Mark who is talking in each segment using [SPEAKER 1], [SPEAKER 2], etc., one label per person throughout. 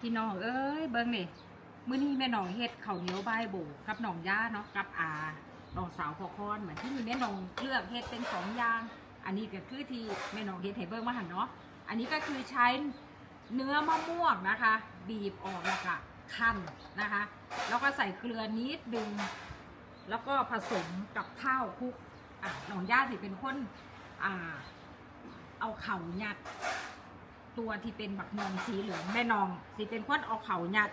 [SPEAKER 1] พี่น้องเอ้ยเบิ่งนี่มื้อนี้แม่น้องเฮ็ดข้าวเหนียวใบโบกกับน้องย่าเนาะกับอาน้องสาวพ่อคอนเหมือนที่มีแม่น้องเลือกเฮ็ดเป็นสองอย่าง อันนี้ก็คือที่แม่น้องเฮ็ดให้เบิ่งมาหันเนาะอันนี้ก็คือใช้เนื้อมะม่วงนะคะ บีบออกแล้วก็คั่นนะคะ แล้วก็ใส่เกลือนิดนึง แล้วก็ผสมกับข้าวคลุกอะน้องย่าสิเป็นคนอ่าเอาเข่ายัด ตัวที่เป็นบักนองสีเหลืองแม่นองสีเป็นคนเอาเขาหยัด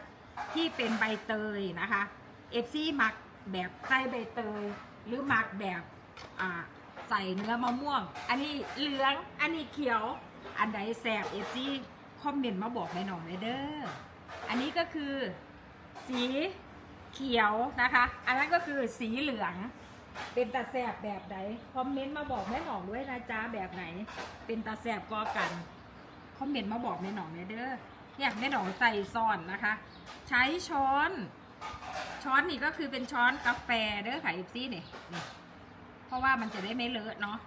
[SPEAKER 1] ที่เป็นใบเตยนะคะเอฟซีมักแบบใส่ใบเตย หรือมักแบบใส่เนื้อมะม่วง อันนี้เหลืองอันนี้เขียว อันใดแสบเอฟซีคอมเมนต์มาบอกแม่นองเลยเด้ออันนี้ก็คือสีเขียวนะคะ อันนั้นก็คือสีเหลือง เป็นตาแสบแบบไหนคอมเมนต์มาบอกแม่หนองด้วยนะจ๊ะแบบไหน เป็นตาแสบก็กัน คอมเมนต์มาบอกแม่หนองเนี่ยเด้อเนี่ยแม่หนองใส่ซ่อนนะคะ ใช้ช้อน ช้อนนี่ก็คือเป็นช้อนกาแฟเด้อค่ะอีซี่เนี่ยเพราะว่ามันจะได้ไม่เลอะเนาะ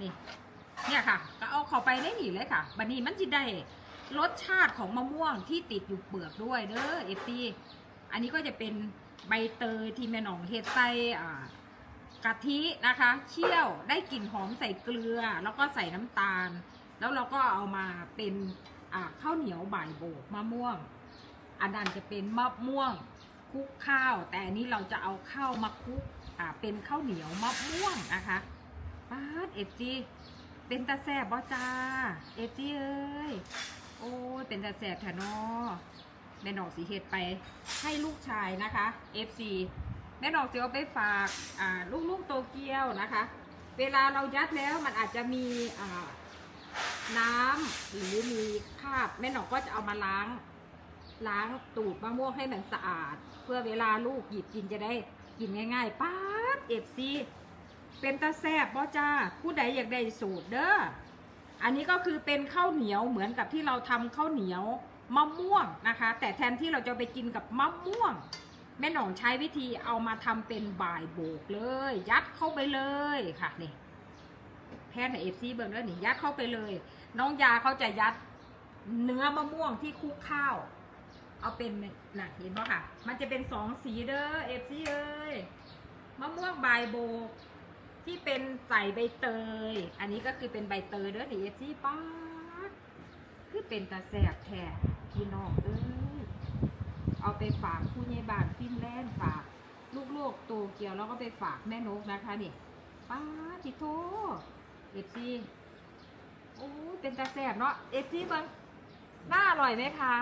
[SPEAKER 1] นี่เนี่ยค่ะ ก็เอาเข้าไปได้หนีเลยค่ะบันนี้มันจะได้รสชาติของมะม่วงที่ติดอยู่เปลือกด้วยเด้อเอฟซีอันนี้ก็จะเป็นใบเตยที่แม่หนองเฮ็ดใส่อ่ากะทินะคะ เคี่ยวได้กลิ่นหอมใส่เกลือ แล้วก็ใส่น้ำตาล แล้วเราก็เอามาเป็นข้าวเหนียวบ่ายโบกมะม่วง อันนั้นจะเป็นมะม่วงคุกข้าว แต่อันนี้เราจะเอาข้าวมาคุกเป็นข้าวเหนียวมะม่วงนะคะป้าดเอฟจีเป็นตาแสบบ่จ้าเอฟจีเอ้ยโอ้ยเป็นตาแสบแถนอแม่นอกสีเฮ็ดไปให้ลูกชายนะคะเอฟซีแม่นอกจะเอาไปฝากลูกๆโตเกียวนะคะ เวลาเรายัดแล้วมันอาจจะมี น้ำหรือมีคราบแม่หนอกก็จะเอามาล้าง ล้างตูดมะม่วงให้มันสะอาด เพื่อเวลาลูกหยิบกินจะได้กินง่ายๆป๊าดเอฟซีเป็นตาแซบบ่จ้าผู้ใดอยากได้สูตรเด้ออันนี้ก็คือเป็นข้าวเหนียวเหมือนกับที่เราทำข้าวเหนียวมะม่วงนะคะ แต่แทนที่เราจะไปกินกับมะม่วง แม่หนองใช้วิธีเอามาทำเป็นบ่ายโบกเลย ยัดเข้าไปเลยค่ะนี่ แพทย์ในเอฟซีเบิร์แล้วนี่ยัดเข้าไปเลย น้องยาเขาจะยัดเนื้อมะม่วงที่คลุกข้าว เอาเป็นน่ะเห็นป่ะค่ะ มันจะเป็นสองสีเด้อเอฟซีเอ้ยมะม่วงใบโบที่เป็นใส่ใบเตย อันนี้ก็คือเป็นใบเตยเด้อนี่เอฟซีป้าดคือเป็นตาแสบแท้พี่น้องเอ้ยเอาไปฝากผู้ใหญ่บ้านฟินแลนด์ฝากลูกๆโตเกียวแล้วก็ไปฝากแม่นกนะคะนี่ป้าดจิโต เอฟซีโอ้เป็นตาแสบเนาะเอฟซีเบิ้งน่าอร่อยไหมคะ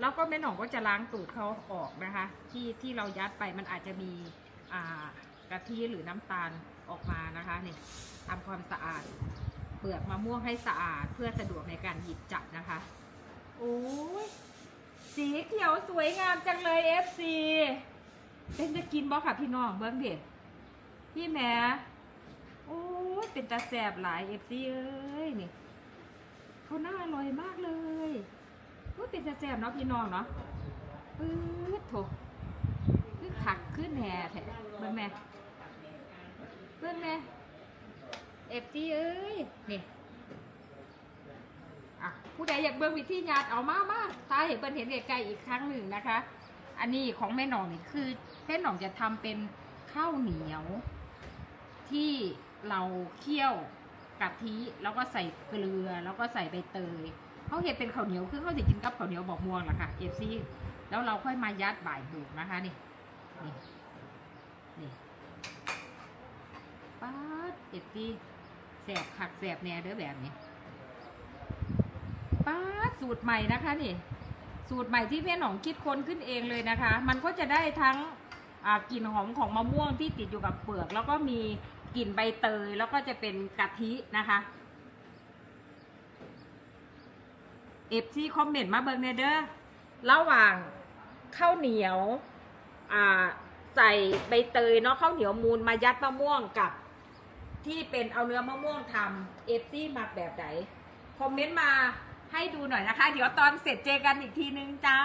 [SPEAKER 1] แล้วก็แม่หนองก็จะล้างตูดเขาออกนะคะ ที่ที่เรายัดไปมันอาจจะมีอ่ากะทิหรือน้ำตาลออกมานะคะนี่ทำความสะอาด เปลือกมะม่วงให้สะอาดเพื่อสะดวกในการหยิบจับนะคะ โอ้ยสีเขียวสวยงามจังเลยเอฟซีเป็นจะกินบ่ค่ะพี่น้องเบิ้งเด็ดพี่แม่ โอ้ยเป็นตาแสบหลายเอฟซีเอ้ยนี่เขาน่าอร่อยมากเลยโอ้ยเป็นตาแสบเนาะพี่น้องเนาะปื๊ดโถคือขักขึ้นแห่แท้เบิ่งแม่เบิ่งแม่เอฟซีเอ้ยนี่อะผู้ใดอยากเบิ่งวิธีญาติเอามามาถ้าเห็นเปิ้นเห็นไกลๆอีกครั้งหนึ่งนะคะ อันนี้ของแม่หน่องนี่คือแม่หน่องจะทำเป็นข้าวเหนียวที่ เราเคี่ยวกะทิแล้วก็ใส่เกลือแล้วก็ใส่ใบเตยเขาเห็ดเป็นข้าวเหนียวคือเขาจะกินกับข้าวเหนียวบอกม่วงแหละค่ะเอฟซีแล้วเราค่อยมายัดบ่ายบุกนะคะนี่นี่นี่ป๊าดเอฟซีแสบขักแสบแน่เด้อแบบนี้ป๊าดสูตรใหม่นะคะนี่ สูตรใหม่ที่แม่หนองคิดค้นขึ้นเองเลยนะคะ มันก็จะได้ทั้ง กลิ่นหอมของมะม่วงที่ติดอยู่กับเปลือก แล้วก็มีกลิ่นใบเตยแล้วก็จะเป็นกะทินะคะเอฟซีคอมเมนต์มาเบิร์เนเดอร์ระหว่างข้าวเหนียวใส่ใบเตยเนาะข้าวเหนียวมูลมายัดมะม่วงกับ ที่เป็นเอาเนื้อมะม่วงทำเอฟซีมาแบบไหนคอมเมนต์มาให้ดูหน่อยนะคะ เดี๋ยวตอนเสร็จเจอกันอีกทีนึงจ้า